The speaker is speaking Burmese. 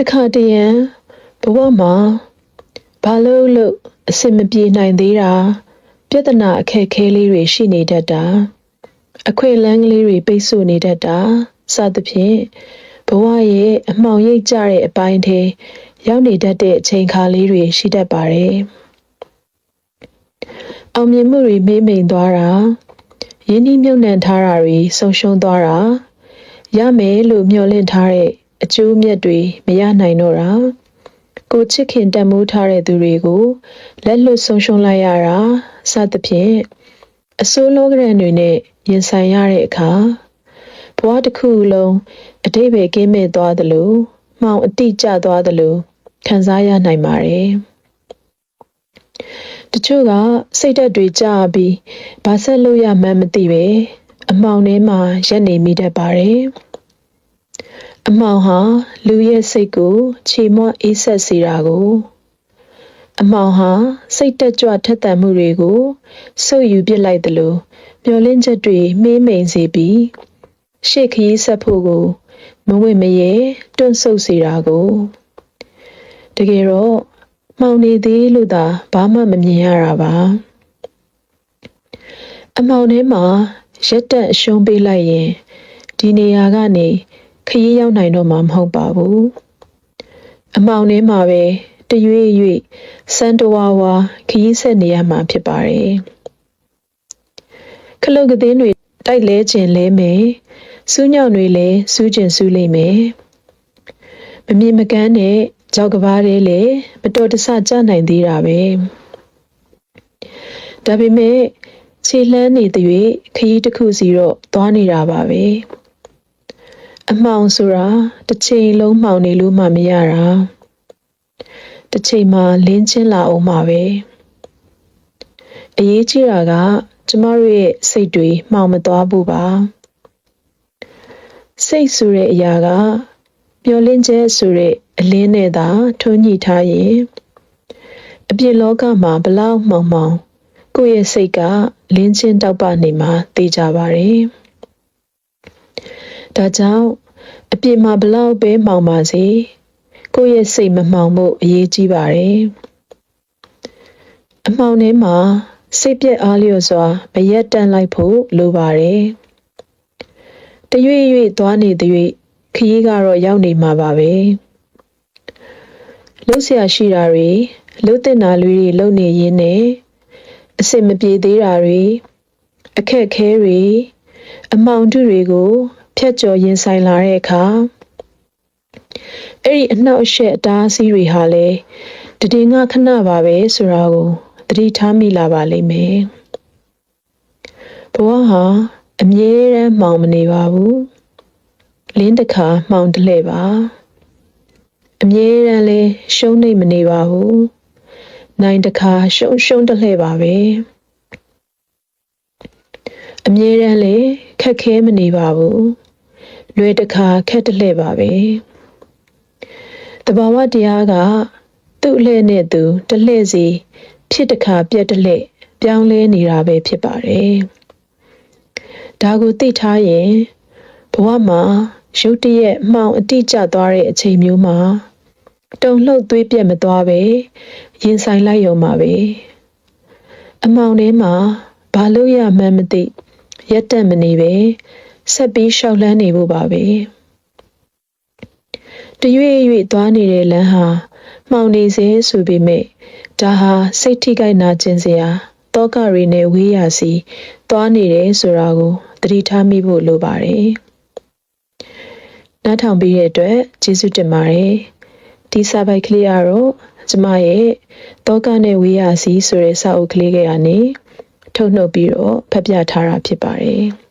တခါတရံဘဝမှာဘာလို့လို့အစင်မပြေနိုင်သေးတာပြဿနာအခက်အခဲလေးတွေရှိနေတတ်တာအခွင့်အလမ်းကလေးတွေပိတ်ဆို့နေတတ်တာစသဖြင့်ဘဝရဲ့အမှောင်ရိပ်ကြတဲ့အပိုင်းထဲရောက်နေတတ်တဲ့အချိန်ခါလေးတွေရှိတတ်ပါတယ်အောင်မြင်မှုတွေမေးမိန်သွားတာရင်းနှီးမြှုပ်နှံထားတာတွေဆုံးရှုံးသွားတာရမယ်လို့မျှော်လင့်ထားတဲ့ အကျိုးအမြတ်တွေမရနိုင်တော့တာကိုချစ်ခင်တန်မိုးထားတဲ့သူတွေကိုလက်လွတ်ဆုံးရှုံးလိုက်ရတာစသဖြင့်အစိုးလောကရန်တွေနဲ့ရင်ဆိုင်ရတဲ့အခါဘဝတစ်ခုလုံးအတိတ်ပဲကင်းမဲ့သွားသလိုမှောင်အတိကျသွားသလိုခံစားရနိုင်ပါတယ်တချို့ကစိတ်ဓာတ်တွေကြာပြီးဘာဆက်လို့ရမှန်းမသိပဲအမှောင်ထဲမှာရက်နေမိတတ်ပါတယ် အမှောင်ဟာလူရဲ့စိတ်ကို ခြေမွအေးဆက်စေတာကို အမှောင်ဟာစိတ်တက်ကြွထက်သန်မှုတွေကိုဆုပ်ယူပစ်လိုက်သလိုမျောလင့်ချက်တွေမှေးမိန်စေပြီးရှေ့ခရီးဆက်ဖို့ကို မဝင့်မရဲတွန့်ဆုတ်စေတာကိုတကယ်တော့မှောင်နေသေးလို့သာဘာမှမမြင်ရတာပါအမှောင်ထဲမှာရက်တက်အရှုံးပေးလိုက်ရင်ဒီနေရာကနေ ခရီးရောက်နိုင်တော့မှာမဟုတ်ပါဘူးအမှောင်ထဲမှာပဲတရွေ့ရွေ့စန်တဝါဝါခရီးဆက်နေရမှာဖြစ်ပါတယ်ခလုတ်ကသင်းတွေတိုက်လဲခြင်းလဲမယ်စူးညောင်တွေလည်းစူးကျင်စူးလိမ့်မယ်မမြင်မကန်းနဲ့ကြောက်ကဘာတွေလည်းမတော်တဆကြနိုင်သေးတာပဲဒါပေမဲ့ခြေလှမ်းနေတဲ့၍ခရီးတစ်ခုစီတော့သွားနေတာပါပဲ အမှောင်ဆိုတာတစ်ချိန်လုံးမှောင်နေလို့မှမရတာတစ်ချိန်မှလင်းချင်းလာအောင်မှာပဲအရေးကြီးတာကကျမတို့ရဲ့စိတ်တွေမှောင်မသွားဘူးပါစိတ်ဆိုတဲ့အရာကမျောလင့်ချက်ဆိုတဲ့အလင်းနဲ့သာထုံးညှိထားရင်အပြင်လောကမှာဘလောက်မှောင်မှောင်ကိုယ့်ရဲ့စိတ်ကလင်းချင်းတောက်ပနေမှာသိကြပါတယ်။ ဒါကြောင့်အပြင်မှာဘလောက်ပဲမှောင်ပါစေကိုယ့်ရဲ့စိတ်မမှောင်ဖို့အရေးကြီးပါတယ်။အမှောင်ထဲမှာစိတ်ပြက်အားလျော့စွာမရက်တန့်လိုက်ဖို့လိုပါတယ်။တရွေ့ရွေ့သွားနေတဲ့ရွေ့ခရီးကတော့ရောက်နေမှာပါပဲ။လှုပ်ရှားရှိတာတွေလှုပ်တင်တာလူတွေလှုပ်နေရင်းနဲ့အစင်မပြေသေးတာတွေအခက်ခဲတွေအမောင်တုတွေကို ဖြတ်ကျော်ရင်ဆိုင်လာတဲ့အခါအဲ့ဒီအနှောက်အယှက်အတားအဆီးတွေဟာလေတည်ငါခဏပါပဲဆိုတာကိုသတိထားမိလာပါလိမ့်မယ်ဘဝဟာအမြဲတမ်းမှောင်မနေပါဘူးလင်းတစ်ခါမှောင်တလှဲ့ပါအမြဲတမ်းလဲရှုံးနေမနေပါဘူးနိုင်တခါရှုံရှုံတလှဲ့ပါပဲအမြဲတမ်းလေခက်ခဲမနေပါဘူး လွယ်တခါခက်တလှဲ့ပါပဲတဘာဝတရားကသူ့အလှဲ့နဲ့သူတလှဲ့စီဖြစ်တခါပြက်တလှဲ့ပြောင်းလဲနေတာပဲဖြစ်ပါတယ်ဒါကိုသိထားရင်ဘဝမှာရုတ်တရက်မှောင်အတိကျသွားတဲ့အချိန်မျိုးမှာတုံလှုပ်သွေးပြက်မသွားပဲရင်ဆိုင်လိုက်ရုံပါပဲအမောင်ထဲမှာဘာလို့ရမှန်းမသိရက်တက်မနေပဲ ဆက်ပြီးရှောက်လန်းနေဖို့ပါပဲတရွေ့ရွေ့သွားနေတဲ့လမ်းဟာမှောင်နေစေဆိုပေမဲ့ဒါဟာစိတ်ထိခိုက်နာကျင်စရာတောကတွေနဲ့ဝေးရစီသွားနေတယ်ဆိုတာကိုသတိထားမိဖို့လိုပါတယ်နားထောင်ပြီးတဲ့အတွက်ကျေးဇူးတင်ပါတယ်ဒီစာပိုက်ကလေးကတော့ကျမရဲ့တောကနဲ့ဝေးရစီဆိုတဲ့စာအုပ်ကလေးကနေထုတ်နှုတ်ပြီးတော့ဖတ်ပြထားတာဖြစ်ပါတယ်။